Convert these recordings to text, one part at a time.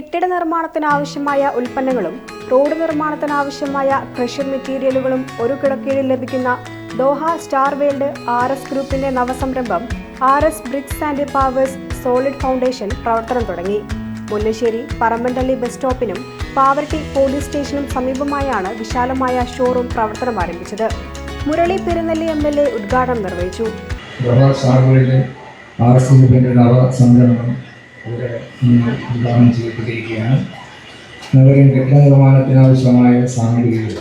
കെട്ടിട നിർമ്മാണത്തിനാവശ്യമായ ഉൽപ്പന്നങ്ങളും road നിർമ്മാണത്തിനാവശ്യമായ crusher മെറ്റീരിയലുകളും ഒരു കിടക്കീഴിൽ ലഭിക്കുന്ന Doha star world R S ഗ്രൂപ്പിന്റെ നവസംരംഭം R S bricks and pavers solid foundation പ്രവർത്തനം തുടങ്ങി. മുല്ലശ്ശേരി പറമ്പൻതള്ളി ബസ് സ്റ്റോപ്പിനും പാവർട്ടി പോലീസ് സ്റ്റേഷനും സമീപമായാണ് വിശാലമായ ഷോറൂം പ്രവർത്തനം ആരംഭിച്ചത്. Murali Perunnelli M L A ഉദ്ഘാടനം നിർവഹിച്ചു. ഇവിടെ ഇന്ന് ഉദ്ഘാടനം ചെയ്യപ്പെട്ടിരിക്കുകയാണ്. നഗരം കെട്ടിട നിർമ്മാണത്തിനാവശ്യമായ സാമഗ്രികൾ.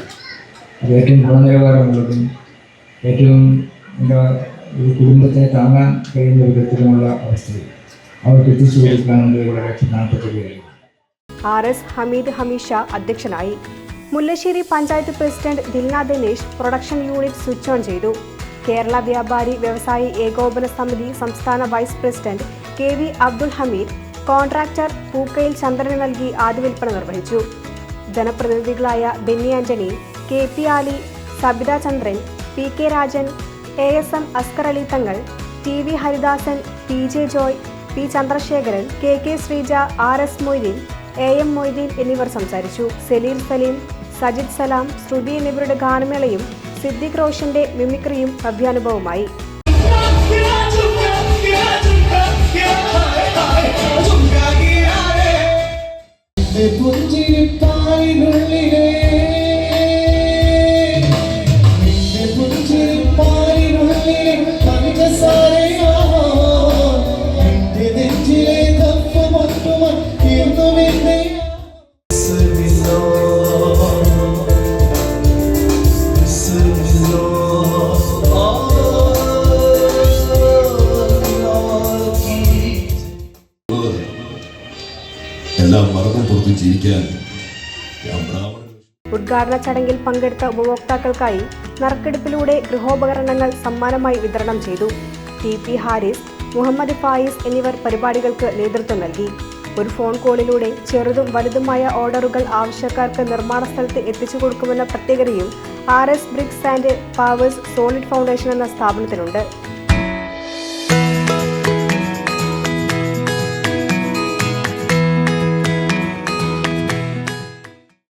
അത് ഏറ്റവും ഗുണനിലവാരമുള്ളതും ഏറ്റവും എന്താ ഒരു കുടുംബത്തെ താങ്ങാൻ കഴിയുന്ന വിധത്തിലുമുള്ള അവസ്ഥയിൽ അവർക്ക് എത്തിച്ചു കൊടുക്കാനുള്ള വളരെ പ്രധാനപ്പെട്ട ആർ എസ് ഹമീദ് ഹമീഷ അധ്യക്ഷനായി Mullassery panchayat president Dilna Dinesh production unit switch on ചെയ്തു. കേരള വ്യാപാരി വ്യവസായി ഏകോപന സമിതി സംസ്ഥാന vice president K V Abdul Hameed contractor Pookkayil ചന്ദ്രന് നൽകി ആദ്യ വിൽപ്പന നിർവഹിച്ചു. ജനപ്രതിനിധികളായ Benny Antony K P Ali Sabitha Chandran P K Rajan A S M Askar Ali Thangal T V Haridasan P J Joy P Chandrasekharan K K Sreeja R S Moideen A M Moideen എന്നിവർ സംസാരിച്ചു. സലീൽ സലീം സജിദ് സലാം ശ്രുതി എന്നിവരുടെ ഗാനമേളയും Siddique റോഷന്റെ മിമിക്രിയും America, yeah. ജീവിക്കാൻ ഉദ്ഘാടന ചടങ്ങിൽ പങ്കെടുത്ത ഉപഭോക്താക്കൾക്കായി നറുക്കെടുപ്പിലൂടെ ഗൃഹോപകരണങ്ങൾ സമ്മാനമായി വിതരണം ചെയ്തു. ടി പി ഹാരിസ് മുഹമ്മദ് ഫായിസ് എന്നിവർ പരിപാടികൾക്ക് നേതൃത്വം നൽകി. ഒരു ഫോൺ കോളിലൂടെ ചെറുതും വലുതുമായ ഓർഡറുകൾ ആവശ്യക്കാർക്ക് നിർമ്മാണ സ്ഥലത്ത് എത്തിച്ചു കൊടുക്കുമെന്ന പ്രത്യേകതയും R S bricks and pavers solid foundation എന്ന സ്ഥാപനത്തിനുണ്ട്.